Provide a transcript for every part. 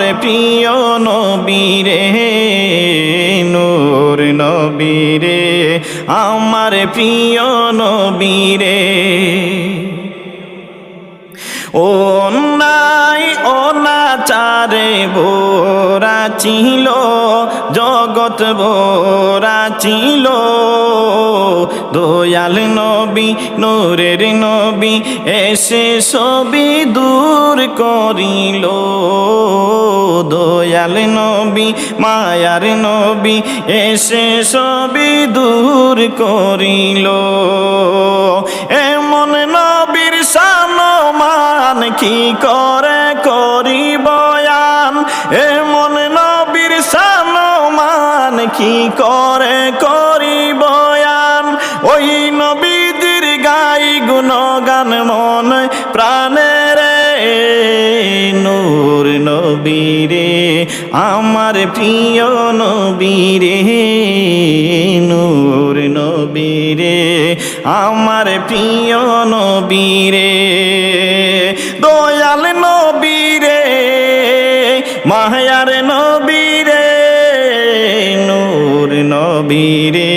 আমার প্রিয় নবীরে নূর নবীরে আমার প্রিয় নবীরে। ও নাই, ও না চারে বোরা ছিল, জগৎ বোরা ছিল। দয়াল নবী, নূরের নবী এসে সবই দূর করিল। দয়াল নবী, মায়ার নবী এসে সবই দূর করিল। কি করে করি বয়ান এমন নবীর সানমান কি করে করি বয়ান ওই নবীদের গাই গুণগান মন প্রাণের নূর নবীরে আমার প্রিয় নবীরে নূর নবীরে আমার প্রিয় নবীরে নবীরে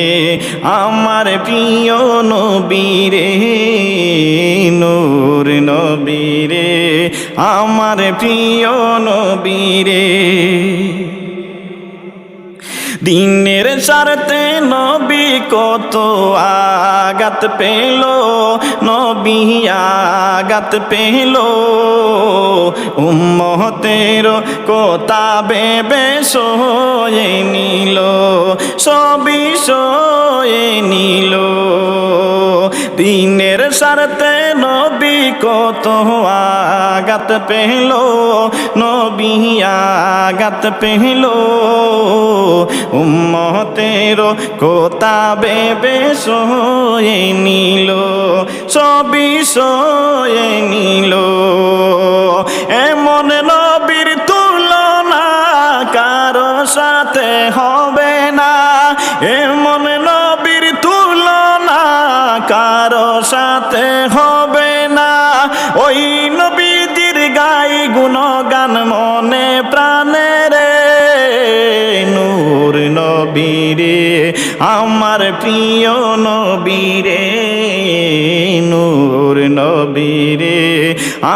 আমার প্রিয় নবীরে নূর নবীরে আমার প্রিয় নবীরে। দিনের সারতে নবী কত আগাত পেল, নবী আগাত পেল। উম্মতের কোতা বেবে সয়ে নিল, সবই সয়ে নিল। দিনের সারতে নবী কত আগাত পেল, নবী আগাত পেল। কোতা বেবে সয়ে নিল সবই সয়ে নিল। এমন নবীর তুলনা কারও সাথে হবে না। এমন নবীর তুলনা কারও সাথে হবে না। ওই নবীজির গাই গুণগান মনে প্রাণে নবীরে, আমার প্রিয় নবীরে, নূর নবীরে,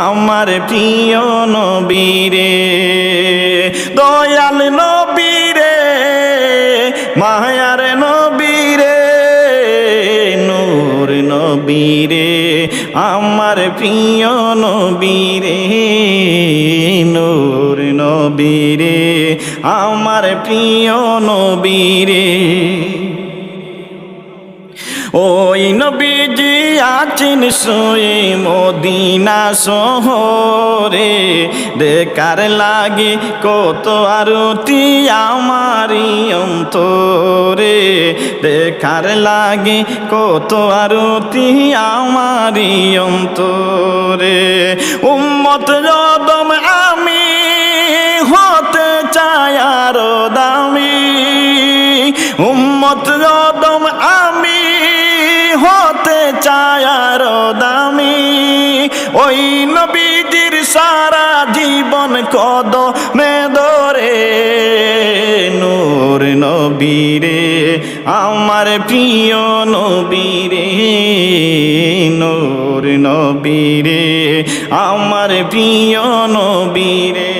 আমার প্রিয় নবীরে, দয়াল নবীরে, মায়ার নবীরে, নূর নবীরে, আমার প্রিয় নবীরে, নূর নবীরে। আমার প্রিয় নবীরে। ওই নবীজি আছেন সোয়ে মদিনা শহরে। দেখার লাগে কত আরতি আমারি অন্তরে। দেখার লাগে কত আরতি আমারি অন্তরে। উম্মত যদম আমি উম্মত যদম আমি হতে চাই আরও দামি। ওই নবীজির সারা জীবন কদ মে ধরে নূর নবীরে, আমার প্রিয় নবীরে, নূর নবীরে, আমার প্রিয় নবীরে।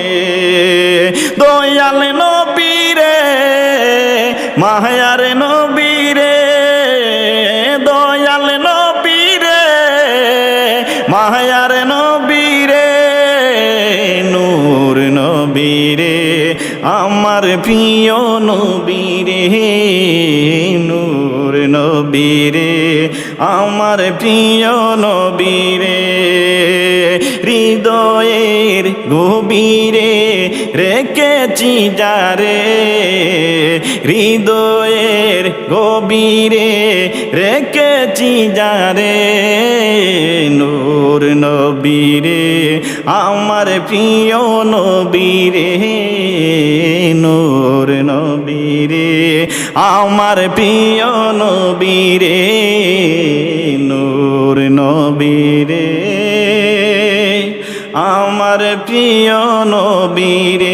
মায়ার নবীরে, নূর নবীরে, আমার প্রিয় নবীরে, নূর নবীরে, আমার প্রিয় নবীরে, হৃদয়ের গভীরে রেখেছি যারে? হৃদয়ের গভীরে রেখেছি যারে? নূর নবীরে, আমার প্রিয় নবীরে, নূর নবীরে, আমার প্রিয় নবীরে, নূর নবীরে, আমার প্রিয় নবীরে।